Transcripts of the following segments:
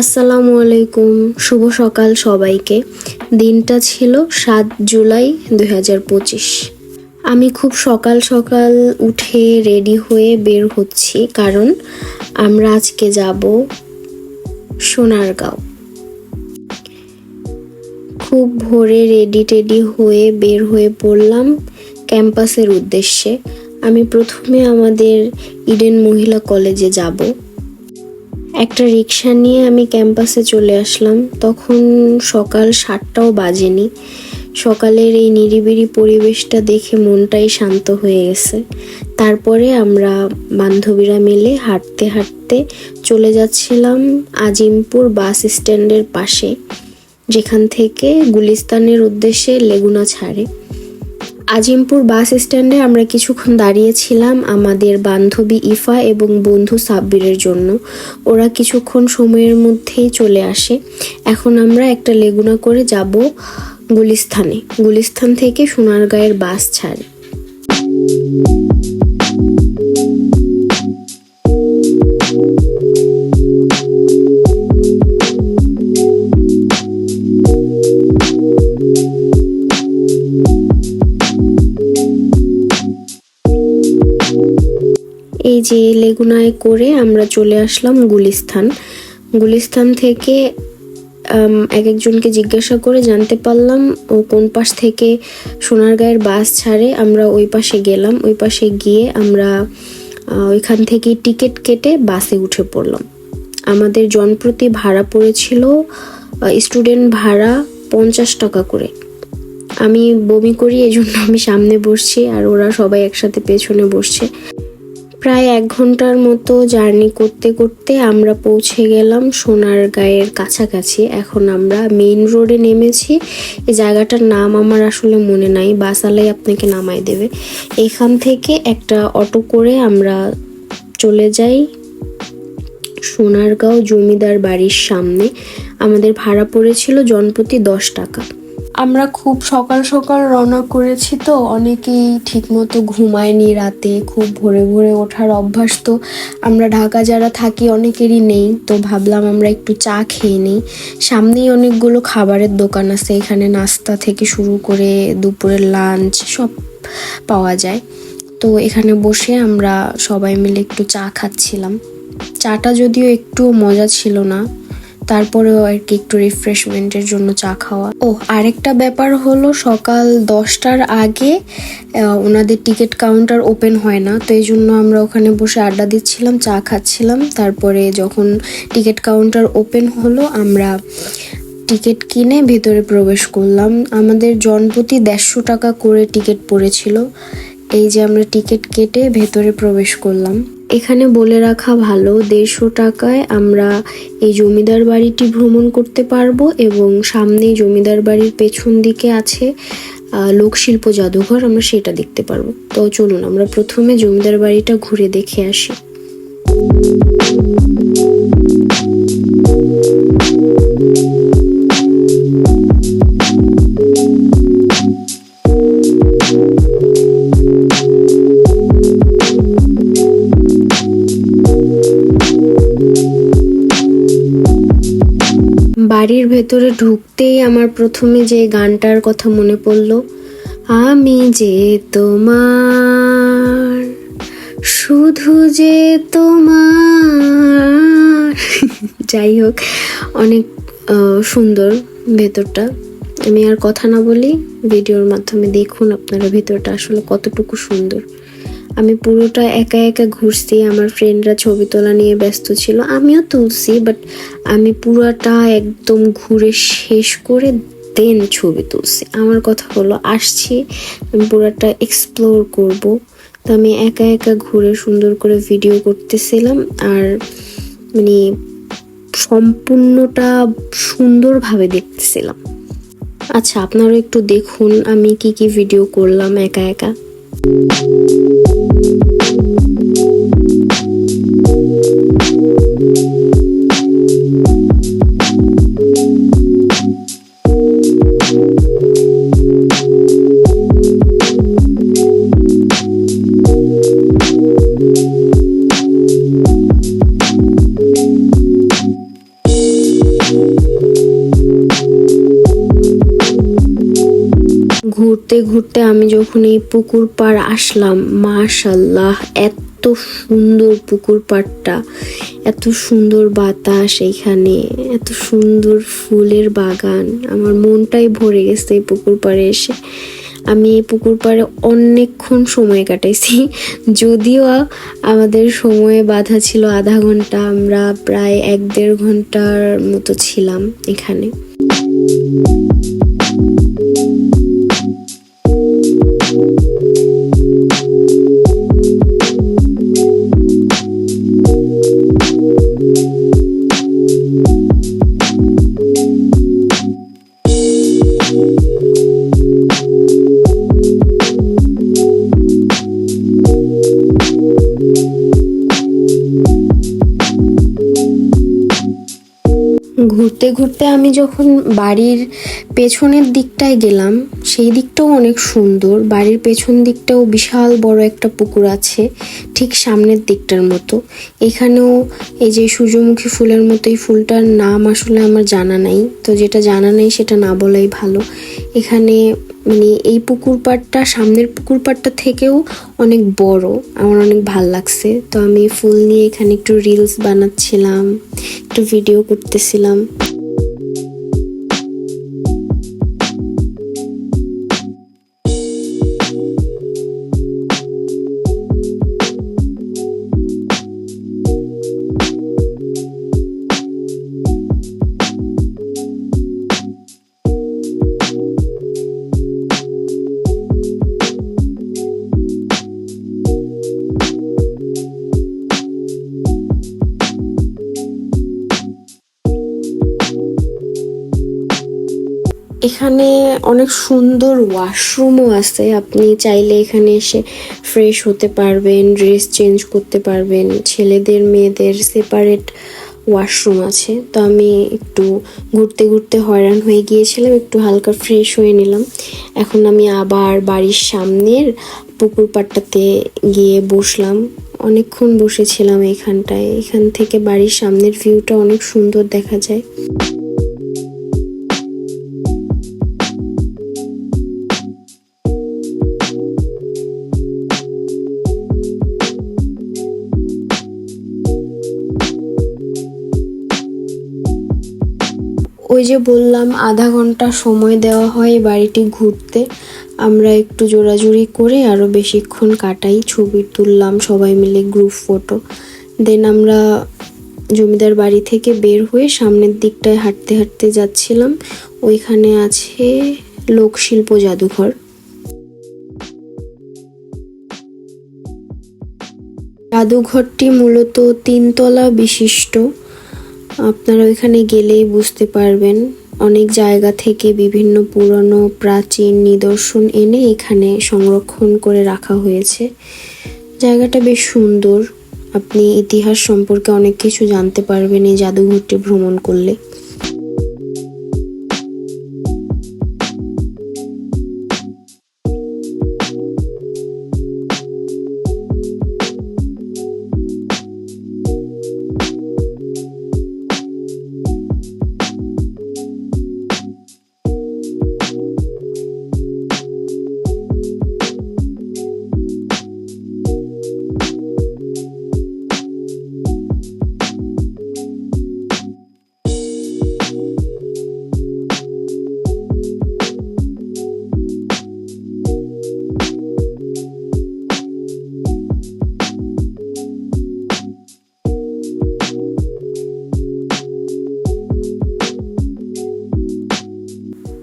আসসালামু আলাইকুম। শুভ সকাল সবাইকে। দিনটা ছিল সাত জুলাই দুই হাজার পঁচিশ। আমি খুব সকাল সকাল উঠে রেডি হয়ে বের হচ্ছি কারণ আমরা আজকে যাব সোনারগাঁও। খুব ভোরে রেডি টেডি হয়ে বের হয়ে পড়লাম ক্যাম্পাসের উদ্দেশ্যে। আমি প্রথমে আমাদের ইডেন মহিলা কলেজে যাব। একটা রিক্সা নিয়ে আমি ক্যাম্পাসে চলে আসলাম। তখন সকাল সাতটাও বাজেনি। সকালের এই নিরিবিরি পরিবেশটা দেখে মনটাই শান্ত হয়ে গেছে। তারপরে আমরা বান্ধবীরা মিলে হাঁটতে হাঁটতে চলে যাচ্ছিলাম আজিমপুর বাস স্ট্যান্ডের পাশে, যেখান থেকে গুলিস্তানের উদ্দেশ্যে লেগুনা ছাড়ে। আজিমপুর বাস স্ট্যান্ডে আমরা কিছুক্ষণ দাঁড়িয়েছিলাম আমাদের বান্ধবী ইফা এবং বন্ধু সাব্বিরের জন্য। ওরা কিছুক্ষণ সময়ের মধ্যেই চলে আসে। এখন আমরা একটা লেগুনা করে যাব গুলিস্থানে। গুলিস্থান থেকে সোনারগাঁয়ের বাস ছাড়ে। যে লেগুনায় করে আমরা চলে আসলাম গুলিস্থান। গুলিস্থান থেকে এক একজনকে জিজ্ঞাসা করে জানতে পারলাম, ও কোন পাশ থেকে সোনারগাঁয়ের বাস ছাড়ে, আমরা ওই পাশে গেলাম। ওই পাশে গিয়ে আমরা ওইখান থেকে টিকিট কেটে বাসে উঠে পড়লাম। আমাদের জনপ্রতি ভাড়া পড়েছিল স্টুডেন্ট ভাড়া পঞ্চাশ টাকা করে। আমি বমি করি এই জন্য আমি সামনে বসছি, আর ওরা সবাই একসাথে পেছনে বসছে। প্রায় এক ঘণ্টার মতো জার্নি করতে করতে আমরা পৌঁছে গেলাম সোনারগাঁয়ের কাছাকাছি। এখন আমরা মেইন রোডে নেমেছি। এই জায়গাটার নাম আমার আসলে মনে নাই। বাসালাই আপনাকে নামাই দেবে। এখান থেকে একটা অটো করে আমরা চলে যাই সোনারগাঁও জমিদার বাড়ির সামনে। আমাদের ভাড়া পড়েছিল জনপ্রতি দশ টাকা। আমরা খুব সকাল সকাল রওনা করেছি তো, অনেকেই ঠিকমতো ঘুমায়নি রাতে, খুব ভোরে ভোরে ওঠার অভ্যাস তো। আমরা ঢাকা যারা থাকি অনেকেরই নেই, তো ভাবলাম আমরা একটু চা খেয়ে নিই। সামনেই অনেকগুলো খাবারের দোকান আছে, এখানে নাস্তা থেকে শুরু করে দুপুরের লাঞ্চ সব পাওয়া যায়। তো এখানে বসে আমরা সবাই মিলে একটু চা খাচ্ছিলাম। চাটা যদিও একটু মজা ছিল না তারপরেও আর কি একটু রিফ্রেশমেন্টের জন্য চা খাওয়া। ও আরেকটা ব্যাপার হলো সকাল দশটার আগে ওনাদের টিকিট কাউন্টার ওপেন হয় না, তো এই জন্য আমরা ওখানে বসে আড্ডা দিচ্ছিলাম, চা খাচ্ছিলাম। তারপরে যখন টিকিট কাউন্টার ওপেন হলো, আমরা টিকিট কিনে ভেতরে প্রবেশ করলাম। আমাদের জনপ্রতি দেড়শো টাকা করে টিকিট পড়েছিল। এই যে আমরা টিকিট কেটে ভেতরে প্রবেশ করলাম। এখানে বলে রাখা ভালো, দেড়শো টাকায় আমরা এই জমিদার বাড়িটি ভ্রমণ করতে পারব এবং সামনেই জমিদার বাড়ির পেছন দিকে আছে লোকশিল্প জাদুঘর, আমরা সেটা দেখতে পারব। তো চলুন, আমরা প্রথমে জমিদার বাড়িটা ঘুরে দেখে আসি। বাড়ির ভেতরে ঢুকতেই আমার প্রথমে যে গানটার কথা মনে পড়ল, আমি যে তোমার, শুধু যে তোমার। যাই হোক, অনেক সুন্দর ভেতরটা। আমি আর কথা না বলি, ভিডিওর মাধ্যমে দেখুন আপনারা ভেতরটা আসলে কতটুকু সুন্দর। আমি পুরোটা একা একা ঘুরছি, আমার ফ্রেন্ডরা ছবি তোলা নিয়ে ব্যস্ত ছিল, আমিও তুলছি বাট আমি পুরোটা একদম ঘুরে শেষ করে দেন ছবি তুলছি। আমার কথা হলো, আসছি, আমি পুরোটা এক্সপ্লোর করব। তো আমি একা একা ঘুরে সুন্দর করে ভিডিও করতেছিলাম, আর মানে সম্পূর্ণটা সুন্দরভাবে দেখতেছিলাম। আচ্ছা আপনারা একটু দেখুন, আমি কি কি ভিডিও করলাম একা একা। thank you ঘুরতে ঘুরতে আমি যখন এই পুকুর পাড় আসলাম মাশাল্লাহ এত সুন্দর পুকুর পাড়টা, এত সুন্দর বাতাস এখানে এত সুন্দর ফুলের বাগান, আমার মনটাই ভরে গেছে এই পুকুর পাড়ে এসে। আমি এই পুকুর পাড়ে অনেকক্ষণ সময় কাটাইছি, যদিও আমাদের সময়ে বাধা ছিল আধা ঘণ্টা, আমরা প্রায় এক দেড় ঘণ্টার মতো ছিলাম এখানে। You. ঘুরতে ঘুরতে আমি যখন বাড়ির পেছনের দিকটায় গেলাম, সেই দিকটাও অনেক সুন্দর। বাড়ির পেছন দিকটাও বিশাল বড় একটা পুকুর আছে, ঠিক সামনের দিকটার মতো। এখানেও এই যে সূর্যমুখী ফুলের মতো এই ফুলটার নাম আসলে আমার জানা নাই। তো যেটা জানা নেই সেটা না বলাই ভালো। এখানে মানে এই পুকুর পাড়টা, সামনের পুকুর পাড়টা থেকেও অনেক বড়। আমার অনেক ভালো লাগছে। তো আমি ফুল নিয়ে এখানে একটু রিলস বানাচ্ছিলাম, একটু ভিডিও করতেছিলাম। এখানে অনেক সুন্দর ওয়াশরুমও আছে। আপনি চাইলে এখানে এসে ফ্রেশ হতে পারবেন ড্রেস চেঞ্জ করতে পারবেন। ছেলেদের, মেয়েদের সেপারেট ওয়াশরুম আছে। তো আমি একটু ঘুরতে ঘুরতে হয়রান হয়ে গিয়েছিলাম, একটু হালকা ফ্রেশ হয়ে নিলাম। এখন আমি আবার বাড়ির সামনের পুকুর পাড়টাতে গিয়ে বসলাম। অনেকক্ষণ বসেছিলাম এখানটায়। এখান থেকে বাড়ির সামনের ভিউটা অনেক সুন্দর দেখা যায়। যে বললাম, আধা ঘণ্টা সময় দেওয়া হয় বাড়িটি ঘুরতে। আমরা একটু জোরাজুরি করে আরও বেশিক্ষণ কাটাই, ছবি তুললাম, সবাই মিলে গ্রুপ ফটো দেন আমরা জমিদার বাড়ি থেকে বের হয়ে সামনের দিকটায় হাঁটতে হাঁটতে যাচ্ছিলাম। ওইখানে আছে লোকশিল্প জাদুঘর। জাদুঘরটি মূলত তিনতলা বিশিষ্ট। আপনারা ওইখানে গেলেই বুঝতে পারবেন। অনেক জায়গা থেকে বিভিন্ন পুরনো, প্রাচীন নিদর্শন এনে এখানে সংরক্ষণ করে রাখা হয়েছে। জায়গাটা বেশ সুন্দর। আপনি ইতিহাস সম্পর্কে অনেক কিছু জানতে পারবেন এই জাদুঘরটি ভ্রমণ করলে।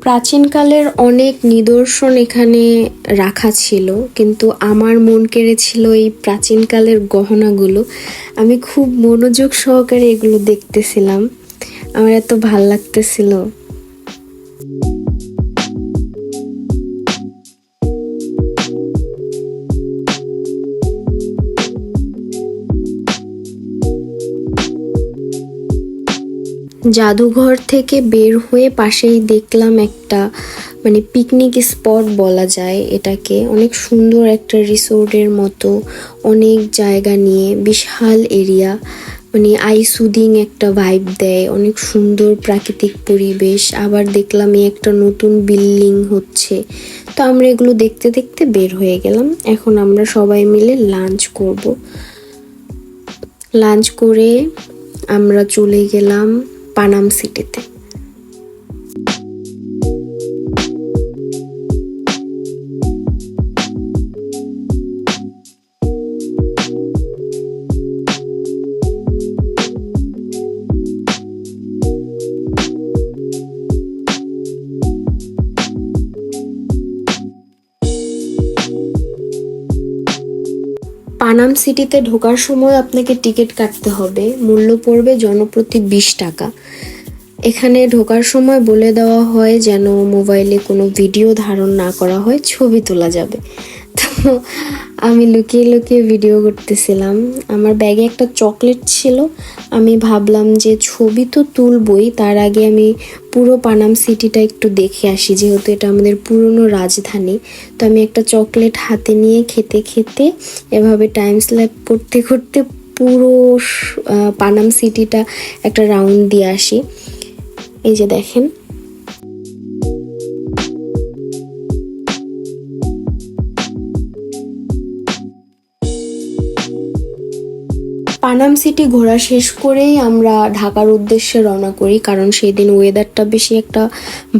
প্রাচীনকালের অনেক নিদর্শন এখানে রাখা ছিল, কিন্তু আমার মন কেড়েছিল এই প্রাচীনকালের গহনাগুলো। আমি খুব মনোযোগ সহকারে এগুলো দেখতেছিলাম। আমার এত ভালো লাগতেছিল। জাদুঘর থেকে বের হয়ে পাশেই দেখলাম একটা মানে পিকনিক স্পট বলা যায় এটাকে। অনেক সুন্দর একটা রিসোর্টের মতো, অনেক জায়গা নিয়ে, বিশাল এরিয়া। মানে আই সুদিং একটা ভাইব দেয়, অনেক সুন্দর প্রাকৃতিক পরিবেশ। আবার দেখলাম এই একটা নতুন বিল্ডিং হচ্ছে। তো আমরা এগুলো দেখতে দেখতে বের হয়ে গেলাম। এখন আমরা সবাই মিলে লাঞ্চ করব। লাঞ্চ করে আমরা চলে গেলাম। পানাম সিটিতে পানাম সিটিতে ঢোকার সময় আপনাকে টিকিট কাটতে হবে। মূল্য পড়বে জনপ্রতি বিশ টাকা। এখানে ঢোকার সময় বলে দেওয়া হয় যেন মোবাইলে কোনো ভিডিও ধারণ না করা হয়, ছবি তোলা যাবে। তো আমি লুকিয়ে লুকিয়ে ভিডিও করতেছিলাম। আমার ব্যাগে একটা চকলেট ছিল। আমি ভাবলাম যে ছবি তো তুলবই, তার আগে আমি পুরো পানাম সিটিটা একটু দেখে আসি, যেহেতু এটা আমাদের পুরনো রাজধানী। তো আমি একটা চকলেট হাতে নিয়ে খেতে খেতে এভাবে টাইম স্ল্যাপ করতে করতে পুরো পানাম সিটিটা একটা রাউন্ড দিয়ে আসি। এই যে দেখেন পানাম সিটি ঘোরা শেষ করেই আমরা ঢাকার উদ্দেশ্যে রওনা করি, কারণ সেই দিন ওয়েদারটা বেশি একটা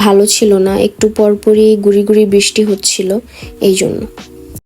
ভালো ছিল না। একটু পরপরই গুড়ি গুড়ি বৃষ্টি হচ্ছিল, এই জন্য।